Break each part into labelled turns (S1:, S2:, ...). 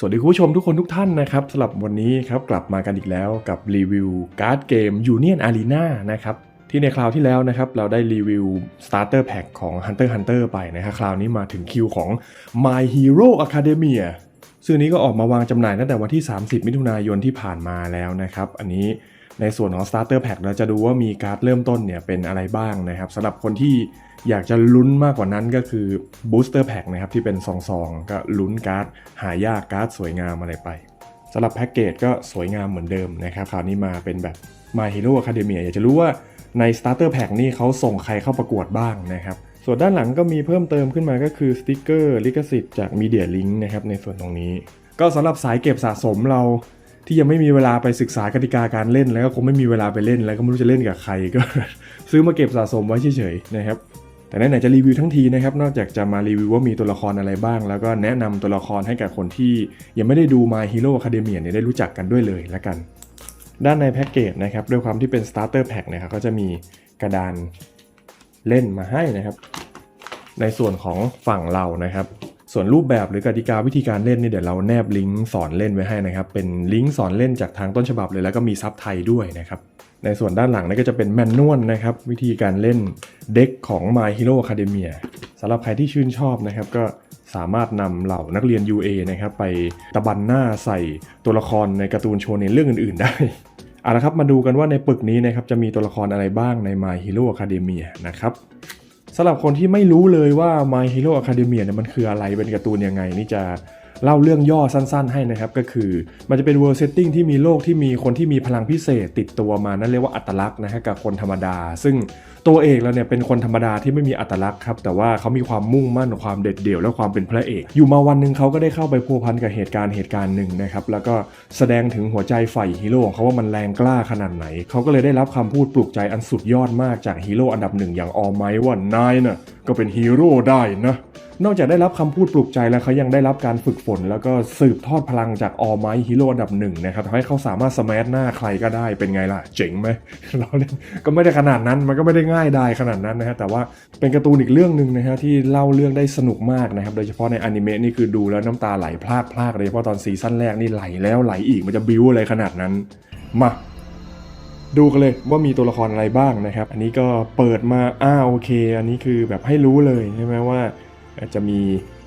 S1: สวัสดีคุณผู้ชมทุกคนทุกท่านนะครับสำหรับวันนี้ครับกลับมากันอีกแล้วกับรีวิวการ์ดเกม Union Arena นะครับที่ในคราวที่แล้วนะครับเราได้รีวิว Starter Pack ของ Hunter Hunter ไปนะครับคราวนี้มาถึงคิวของ My Hero Academia ซึ่งนี้ก็ออกมาวางจำหน่ายตั้งแต่วันที่ 30 มิถุนายนที่ผ่านมาแล้วนะครับ อันนี้ ในส่วนของ Starter Pack เราจะดูว่ามีการ์ดเริ่มต้นเนี่ยเป็นอะไรบ้างนะครับสำหรับคนที่อยากจะลุ้นมากกว่านั้นก็คือ Booster Pack นะครับที่เป็นซองๆ ก็ลุ้นการ์ดหายากการ์ดสวยงามอะไรไปสำหรับแพ็กเกจก็สวยงามเหมือนเดิมนะครับคราวนี้มาเป็นแบบ My Hero Academia อยากจะรู้ว่าใน Starter Pack นี่เขาส่งใครเข้าประกวดบ้างนะครับส่วนด้านหลังก็มีเพิ่มเติมขึ้นมาก็คือสติกเกอร์ลิขสิทธิ์จาก Media Link นะครับในส่วนตรงนี้ ก็สำหรับสายเก็บสะสมเรา ที่ยังไม่มีเวลาไปศึกษากติกาการเล่น แล้วก็คงไม่มีเวลาไปเล่นแล้วก็ไม่รู้จะเล่นกับใครก็ซื้อมาเก็บสะสมไว้เฉยๆนะครับแต่ไหนๆจะรีวิวทั้งทีนะครับ นอกจากจะมารีวิวว่ามีตัวละครอะไรบ้าง แล้วก็แนะนำตัวละครให้กับคนที่ยังไม่ได้ดู My Hero Academia เนี่ยได้รู้จักกันด้วยเลยละกัน ด้านในแพ็กเกจนะครับด้วยความที่เป็น starter pack นะครับก็จะมีกระดานเล่นมาให้นะครับ ในส่วนของฝั่งเรานะครับ ส่วนรูปแบบหรือกติกาวิธีการเล่นนี่เดี๋ยวเราแนบลิงก์สอนเล่นไว้ให้นะครับ เป็นลิงก์สอนเล่นจากทางต้นฉบับเลยแล้วก็มีซับไทยด้วยนะครับในส่วนด้านหลังนี่ก็จะเป็นแมนนวลนะครับ วิธีการเล่นเด็กของ My Hero Academia สำหรับใครที่ชื่นชอบนะครับ ก็สามารถนำเหล่านักเรียน UA นะครับ ไปตะบันหน้าใส่ตัวละครในการ์ตูนโชว์ในเรื่องอื่นๆได้เอาละครับมาดูกันว่าในปึกนี้นะครับจะมีตัวละครอะไรบ้างใน My Hero Academia นะครับ สำหรับคนที่ไม่รู้เลยว่า My Hero Academia เนี่ยมันคืออะไรเป็นการ์ตูนยังไงนี่จะเล่าเรื่องย่อสั้นๆให้นะครับ ก็คือมันจะเป็น world setting ที่มีโลกที่มีคนที่มีพลังพิเศษติดตัวมา นั่นเรียกว่าอัตลักษณ์นะฮะกับคนธรรมดา ซึ่ง ตัวเอกเราเนี่ยเป็นคนธรรมดาที่ไม่มีอัตลักษณ์ครับแต่ว่าเขามีความมุ่งมั่นความเด็ดเดี่ยวและความเป็นพระเอก อยู่มาวันหนึ่งเขาก็ได้เข้าไปพัวพันกับเหตุการณ์เหตุการณ์หนึ่งนะครับแล้วก็แสดงถึงหัวใจฝ่ายฮีโร่ของเขาว่ามันแรงกล้าขนาดไหน เขาก็เลยได้รับคำพูดปลุกใจอันสุดยอดมากจากฮีโร่อันดับหนึ่งอย่างออไมว่า นายน่ะก็เป็นฮีโร่ได้นะ นอกจากได้รับคำพูดปลุกใจแล้วเขายังได้รับการฝึกฝน แล้วก็สืบทอดพลังจากออไมฮีโร่อันดับหนึ่งนะครับทำให้เขาสามารถสแมชหน้าใครก็ได้เป็นไงล่ะ เจ๋งไหมเราเล่นก็ไม่ได้ขนาดนั้นมันก็ไม่ได้ง่ายได้ขนาดนั้นนะฮะแต่ว่าเป็นการ์ตูนอีกเรื่องหนึ่งนะฮะที่เล่าเรื่องได้สนุกมากนะครับโดยเฉพาะในอนิเมะนี่คือดูแล้วน้ำตาไหลพลากพลากเลยเพราะตอนซีซั่นแรกนี่ไหลแล้วไหลอีกมันจะบิ้วอะไรขนาดนั้นมาดูกันเลยว่ามีตัวละครอะไรบ้างนะครับ อันนี้ก็เปิดมาอ้าโอเค อันนี้คือแบบให้รู้เลยใช่ไหมว่า จะมี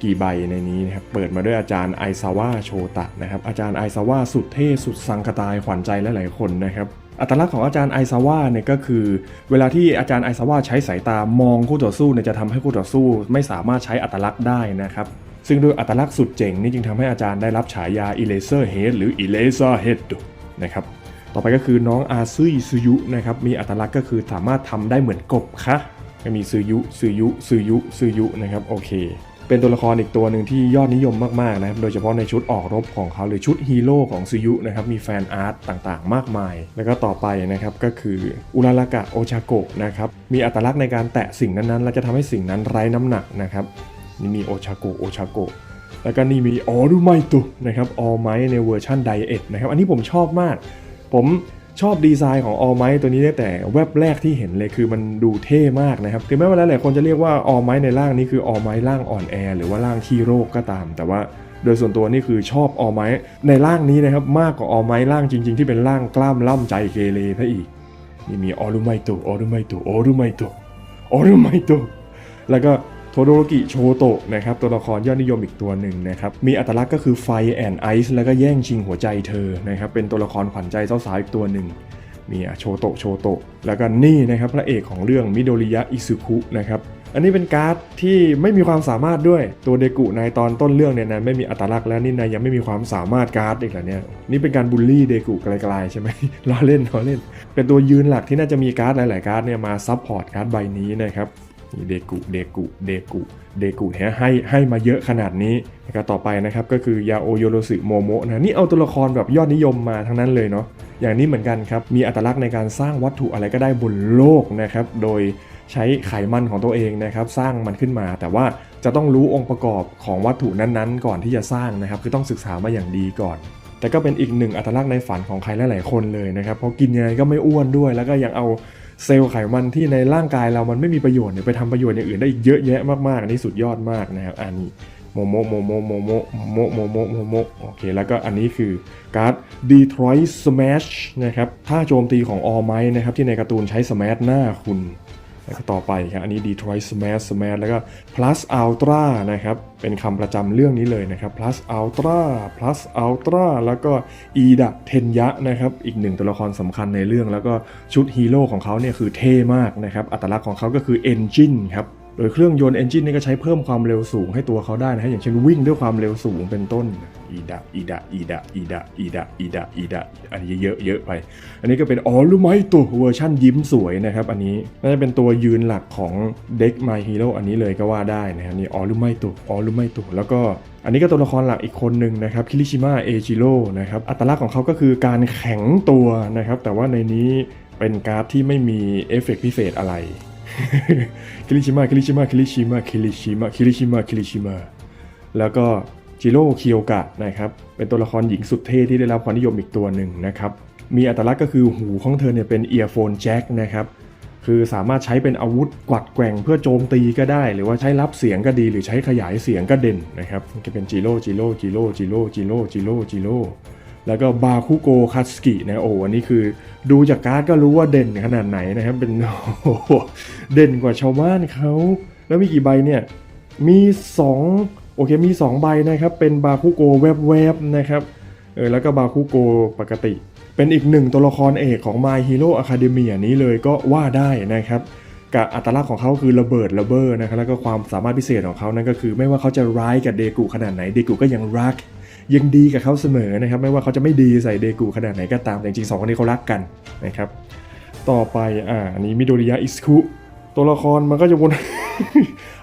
S1: กี่ใบในนี้นะครับ เปิดมาด้วยอาจารย์ไอซาวะโชตะนะครับ อาจารย์ไอซาวะสุดเท่สุดสังกตายขวัญใจหลายๆคนนะครับ อัตลักษณ์ของอาจารย์ไอซาวะเนี่ยก็คือ เวลาที่อาจารย์ไอซาวะใช้สายตามองคู่ต่อสู้เนี่ยจะทำให้คู่ต่อสู้ ไม่สามารถใช้อัตลักษณ์ได้นะครับ ซึ่งด้วยอัตลักษณ์สุดเจ๋งนี่จึงทำให้อาจารย์ได้รับฉายา Eraser Head หรือ Eraser Head นะครับ ต่อไปก็คือน้องอาซุยซูยุนะครับ มีอัตลักษณ์ก็คือสามารถทำได้เหมือนกบค่ะ ก็มีซูยุซูยุซูยุซูยุนะครับโอเค เป็นตัวละครอีกตัวหนึ่งที่ยอดนิยมมากๆนะครับโดยเฉพาะในชุดออกรบของเขาหรือชุดฮีโร่ของซูยุนะครับมีแฟนอาร์ตต่างๆ มากมาย แล้วก็ต่อไปนะครับก็คืออุรารากะโอชาโกะนะครับมีอัตลักษณ์ในการแตะสิ่งนั้นๆ และจะทำให้สิ่งนั้นไร้น้ำหนักนะครับนี่มีโอชาโกะโอชาโกะแล้วก็นี่มีออรูไมตุนะครับออไมในเวอร์ชันไดเอทนะครับอันนี้ผมชอบมาก ผม ชอบดีไซน์ของออไมตัวนี้ตั้งแต่แว็บแรกที่เห็นเลยคือมันดูเท่มากนะครับถึงแม้ว่าหลายๆคนจะเรียกว่าออไมในร่างนี้คือออไมร่างอ่อนแอหรือว่าร่างขี้โรคก็ตาม แต่ว่าโดยส่วนตัวนี่คือชอบออไม้ในร่างนี้นะครับมากกว่าออไม้ร่างจริง ๆ ที่เป็นร่างกล้ามล่ำใจเกเรซะอีกนี่มีออรุไมตะออรุไมตะออรุไมตะออรุไมตะแล้วก็ โทโดโรกิโชโตะนะครับตัวละครยอดนิยมอีกตัวหนึ่งนะครับมีอัตลักษณ์ก็คือไฟแอนไอซ์แล้วก็แย่งชิงหัวใจเธอนะครับเป็นตัวละครขวัญใจสาวๆอีกตัวหนึ่งมีอะโชโตะโชโตะแล้วก็นี่นะครับพระเอกของเรื่องมิโดริยะอิซุคุนะครับอันนี้เป็นการ์ดที่ไม่มีความสามารถด้วยตัวเดกุในตอนต้นเรื่องเนี่ยนะไม่มีอัตลักษณ์แล้วนี่นายยังไม่มีความสามารถการ์ดอีกเหรอเนี่ยนี่เป็นการบูลลี่เดกุไกลๆใช่ไหมล้อเล่นล้อเล่น เป็นตัวยืนหลักที่น่าจะมีการ์ดหลายๆการ์ดเนี่ยมาซับพอร์ตการ์ดใบนี้นะครับ เดกุเดกุเดกุเดกุแฮให้ให้มาเยอะขนาดนี้นะครับต่อไปนะครับก็คือยาโอโยโรสึโมโมะนะนี่เอาตัวละครแบบยอดนิยมมาทั้งนั้นเลยเนาะอย่างนี้เหมือนกันครับมีอัตลักษณ์ในการสร้างวัตถุอะไรก็ได้บนโลกนะครับโดยใช้ไขมันของตัวเองนะครับสร้างมันขึ้นมา แต่ว่าจะต้องรู้องค์ประกอบของวัตถุนั้นๆ ก่อนที่จะสร้างนะครับคือต้องศึกษามาอย่างดีก่อนแต่ก็เป็นอีกหนึ่งอัตลักษณ์ในฝันของใครหลายๆคนเลยนะครับเพราะกินยังไงก็ไม่อ้วนด้วย แล้วก็ยังเอา เซลล์ไขมันที่ในร่างกายเรามันไม่มีประโยชน์เนี่ยไปทำประโยชน์อย่างอื่นได้อีกเยอะแยะมากๆ อันนี้สุดยอดมากนะครับ อันนี้โมโมโมโมโมโมโมโมโมโมโมโอเค แล้วก็อันนี้คือการ์ด Detroit Smash นะครับท่าโจมตีของออไมนะครับที่ในการ์ตูนใช้ Smash หน้าคุณ แล้วก็ต่อไปครับอันนี้ Detroit Smash Smash แล้วก็ Plus Ultra นะครับ เป็นคำประจำเรื่องนี้เลยนะครับ Plus Ultra Plus Ultra แล้วก็อีดะเทนยะนะครับ อีกหนึ่งตัวละครสำคัญในเรื่อง แล้วก็ชุดฮีโร่ของเขาเนี่ยคือเท่มากนะครับ อัตลักษณ์ของเขาก็คือ Engine ครับ โดยเครื่องยนต์ Engine นี่ก็ใช้เพิ่มความเร็วสูงให้ตัวเขาได้นะฮะอย่างเช่นวิ่งด้วยความเร็วสูงเป็นต้นอีดะอีดะอีดะอีดะอีดะอีดะอีดะอันนี้เยอะเยอะไป อันนี้ก็เป็นอ๋อรู้ไหมตัวเวอร์ชั่นยิ้มสวยนะครับ อันนี้น่าจะเป็นตัวยืนหลักของเด็ก My Hero อันนี้เลยก็ว่าได้นะครับนี่อ๋อรู้ไหมตัวอ๋อรู้ไหมตัวแล้วก็อันนี้ก็ตัวละครหลักอีกคนหนึ่งนะครับคิริชิมะเอจิโร่นะครับอัตลักษณ์ของเขาก็คือการแข็งตัวนะครับแต่ว่าในนี้เป็นการ์ดที่ไม่มีเอฟเฟกพิเศษอะไร คิริชิมะคิริชิมะคิริชิมะคิริชิมะคิริชิมะคิริชิมะแล้วก็จิโร่เคียวกะนะครับ เป็นตัวละครหญิงสุดเท่ที่ได้รับความนิยมอีกตัวหนึ่งนะครับ มีอัตลักษณ์ก็คือหูของเธอเนี่ยเป็นเอียร์โฟนแจ็คนะครับ คือสามารถใช้เป็นอาวุธกวัดแกว่งเพื่อโจมตีก็ได้ หรือว่าใช้รับเสียงก็ดี หรือใช้ขยายเสียงก็เด่นนะครับ จะเป็นจิโร่จิโร่จิโร่จิโร่จิโร่จิโร่จิโร่ แล้วก็บาคุโกคัสกินะโอ้อันนี้คือดูจากการ์ดก็รู้ว่าเด่นขนาดไหนนะครับเป็นโอ้เด่นกว่าชาวบ้านเขาแล้วมีกี่ใบเนี่ยมี2โอเคมี 2 ใบนะครับเป็นบาคุโกแวบๆนะครับเออแล้วก็บาคุโกปกติ เป็นอีกหนึ่งตัวละครเอกของ My Hero Academia นี้เลยก็ว่าได้นะครับกับอัตลักษณ์ของเขาคือระเบิดระเบ้อนะครับแล้วก็ความสามารถพิเศษของเขานั่นก็คือ ไม่ว่าเขาจะร้ายกับเดกุขนาดไหนเดกุก็ยังรัก ยังดีกับเขาเสมอนะครับ ไม่ว่าเขาจะไม่ดีใส่เดกุขนาดไหนก็ตามแต่จริงๆสองคนนี้เขารักกันนะครับ ต่อไปอ่าอันนี้มิโดริยะอิสคุตัวละครมันก็จะวน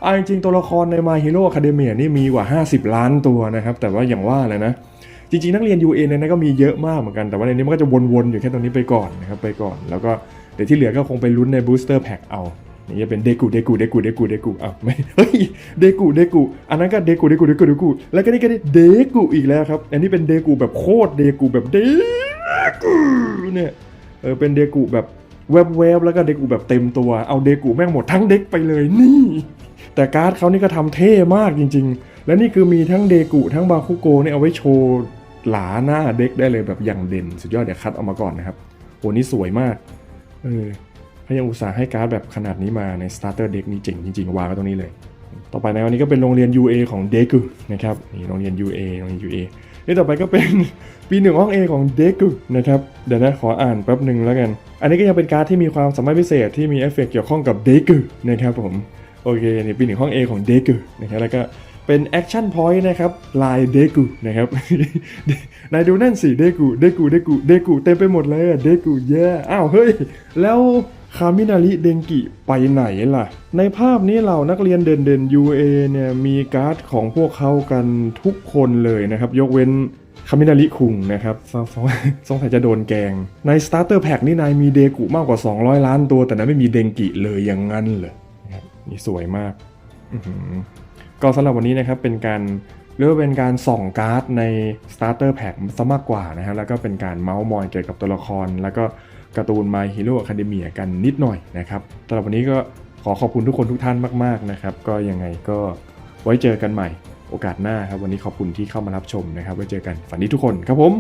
S1: อ่าจริงๆตัวละครใน My Hero Academia นี่มีกว่า 50 ล้านตัวนะครับ แต่ว่าอย่างว่าแหละนะ จริงๆ นักเรียน UA เนี่ยนะก็มีเยอะมากเหมือนกัน แต่ว่าในนี้มันก็จะวนๆ อยู่แค่ตรงนี้ไปก่อนนะครับไปก่อน แล้วก็เดี๋ยวที่เหลือก็คงไปลุ้นใน Booster Pack เอา นี่จะเป็นเดกูเดกูเดกูเดกูเดกูอะไม่เฮ้ยเดกูเดกูอันนั้นก็เดกูเดกูเดกูเดกูแล้วก็นี่ก็ได้เดกูอีกแล้วครับ อันนี้เป็นเดกูแบบโคตรเดกูแบบเดกูเนี่ยเออเป็นเดกูแบบแวบๆแล้วก็เดกูแบบเต็มตัวเอาเดกูแม่งหมดทั้งเด็กไปเลยนี่ แต่การ์ดเขานี่ก็ทำเท่มากจริง ๆ และนี่คือมีทั้งเดกุทั้งบาคุโกเนี่ยเอาไว้โชว์หลาหน้าเด็กได้เลยแบบอย่างเด่น สุดยอดเดี๋ยวคัดเอามาก่อนนะครับโหนี่สวยมากเออ ถ้ายังอุตส่าห์ให้การ์ดแบบขนาดนี้มาใน starter deck นี่เจ๋งจริงๆวางไว้ตรงนี้เลย ต่อไปในวันนี้ก็เป็นโรงเรียน UA ของเดกุนะครับนี่โรงเรียน UA โรงเรียน UA นี่ต่อไปก็เป็นปีหนึ่งห้อง A ของเดกุนะครับเดี๋ยวนะขออ่านแป๊บหนึ่งแล้วกัน อันนี้ก็ยังเป็นการ์ดที่มีความสามารถพิเศษที่มีเอฟเฟกต์เกี่ยวข้องกับเดกุนะครับผมโอเคนี่ปีหนึ่งห้อง A ของเดกุนะครับแล้วก็เป็นแอคชั่นพอยต์นะครับลายเดกุนะครับนายดูนั่นสิเดกุเดกุเดกุเดกุเต็มไปหมดเลยเดกุแย่อ้าวเฮ้ยแล้ว คามินาริเดงกิไปไหนล่ะ ในภาพนี้เหล่านักเรียนเด่นเด่น UA เนี่ยมีการ์ดของพวกเขากันทุกคนเลยนะครับ ยกเว้นคามินาริคุงนะครับสงสงสงสัยจะโดนแกง ใน Starter Pack นี่นายมีเดกุมากกว่า 200 ล้านตัว แต่นายไม่มีเดงกิเลยอย่างนั้นเลยนี่สวยมากก็สำหรับวันนี้นะครับเป็นการ เรียกว่าเป็นการส่องการ์ดใน Starter Pack ซะมากกว่านะฮะแล้วก็เป็นการเมาส์มอยเกี่ยวกับตัวละคร แล้วก็การ์ตูน My Hero Academia กันนิดหน่อยนะครับสำหรับวันนี้ก็ขอขอบคุณทุกคนทุกท่านมากๆนะครับก็ยังไงก็ไว้เจอกันใหม่โอกาสหน้าครับวันนี้ขอบคุณที่เข้ามารับชมนะครับ ไว้เจอกันฝันดีทุกคนครับผม